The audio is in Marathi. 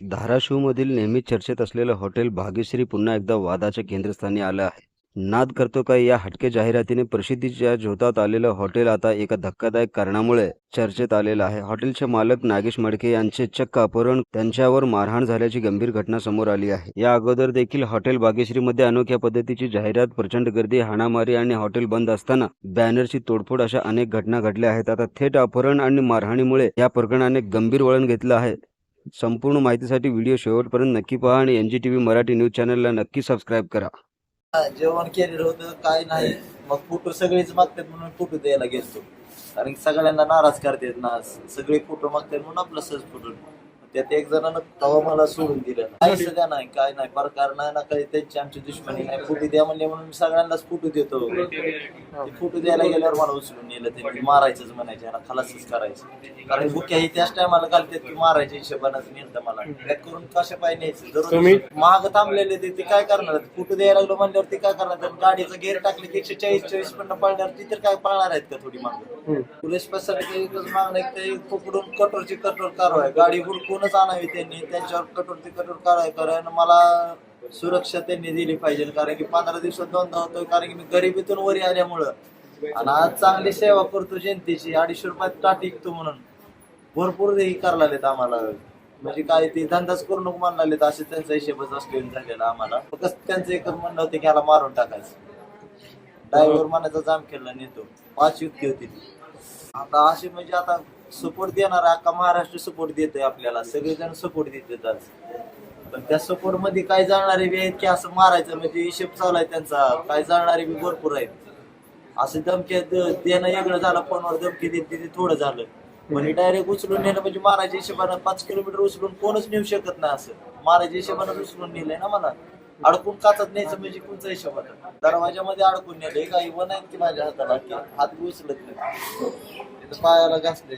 धाराशिवमधील नेहमी चर्चेत असलेलं हॉटेल भाग्यश्री पुन्हा एकदा वादाच्या केंद्रस्थानी आलं आहे. नाद करतो काय या हटके जाहिरातीने प्रसिद्धीच्या झोतात आलेलं हॉटेल आता एका धक्कादायक कारणामुळे चर्चेत आलेलं आहे. हॉटेलचे मालक नागेश मडके यांचे चक्क अपहरण त्यांच्यावर मारहाण झाल्याची गंभीर घटना समोर आली आहे. या अगोदर देखील हॉटेल भाग्यश्रीमध्ये अनोख्या पद्धतीची जाहिरात प्रचंड गर्दी हाणामारी आणि हॉटेल बंद असताना बॅनरची तोडफोड अशा अनेक घटना घडल्या आहेत. आता थेट अपहरण आणि मारहाणीमुळे या प्रकरणाने गंभीर वळण घेतलं आहे. संपूर्ण माहितीसाठी व्हिडिओ शेवटपर्यंत नक्की पहा आणि N G T V Marathi news चॅनलला नक्की सबस्क्राईब करा. जेवण केलेलं होतं काय नाही. मग फोटो सगळेच मागतात म्हणून फोटो द्यायला गेलतो. कारण की सगळ्यांना नाराज करतात ना सगळे फोटो मागतात म्हणून आपला सहज फोटो. त्यात एक जणांना तवा मला सोडून दिलं. काही सगळ्या नाही काय नाही प्रकार नाही ना काही त्यांची आमची दुश्मनी नाही. फोटो द्या म्हणले म्हणून मी सगळ्यांनाच फोटो देतो. फोटो द्यायला गेल्यावर मला उचलून नेलं त्यांनी. मारायचंच म्हणायचे याला खलासच करायचं. कारण बुक्या ही त्याच टायमाला घालतात की मारायच्या हिशोबानंच नेलं मला. बॅक करून कशा पाय न्यायचं दररोज महाग थांबलेले ते ते काय करणार? फोटो द्यायला लागलो म्हणल्यावर ते काय करणार? गाडीचं गेअर टाकले की एकशे चाळीस चाळीस पण पळणार ती तर काय पळणार आहेत का थोडी मागं? पोलीस प्रशासनाची एकच मागणं ते पकडून कठोरची कठोर कारवाई. गाडी हुडकूनच आणावी त्यांनी. त्यांच्यावर कठोरची कठोर कारवाई कारण मला सुरक्षा त्यांनी दिली पाहिजे कारण की पंधरा दिवसात दोनदा होतो कारण की मी गरिबीतून वरी आल्यामुळं. आणि आज चांगली सेवा करतो जनतेची अडीचशे रुपयात टाट विकतो म्हणून. भरपूर हे करायला लागलेत आम्हाला. म्हणजे काय ते धंदाच करू नको म्हणायला असे त्यांचा हिशेबच असतो झालेला आम्हाला. फक्त त्यांचं एकच म्हणणं होतं की याला मारून टाकायचं. ड्रायव्हर मनाचा जाम केला नेतो पाच युक्ती होती. ती आता असे म्हणजे आता सपोर्ट देणार अख्खा महाराष्ट्र सपोर्ट देतोय आपल्याला. सगळेजण सपोर्ट देतात आज. पण त्या सपोर्टमध्ये काय जाणारे बी आहेत की असं मारायचं म्हणजे हिशेब चालू आहे त्यांचा. काय जाणारे बी भरपूर आहेत. असं धमकी द- देणं वेगळं झालं फोनवर धमकी देत तिथे थोडं झालं. म्हणजे डायरेक्ट उचलून नेलं म्हणजे मारायच्या हिशेबानं पाच किलोमीटर उचलून कोणच नेऊ शकत नाही असं. मारायच्या हिशेबानं उचलून नेलंय ना मला. अडकून काचत न्यायचं म्हणजे कोणचा हिशोब आता? दरवाजामध्ये अडकून नेलं काही वन आहेत की माझ्या हाताला की हात बी उचलत नाही. तिथं पायाला घासले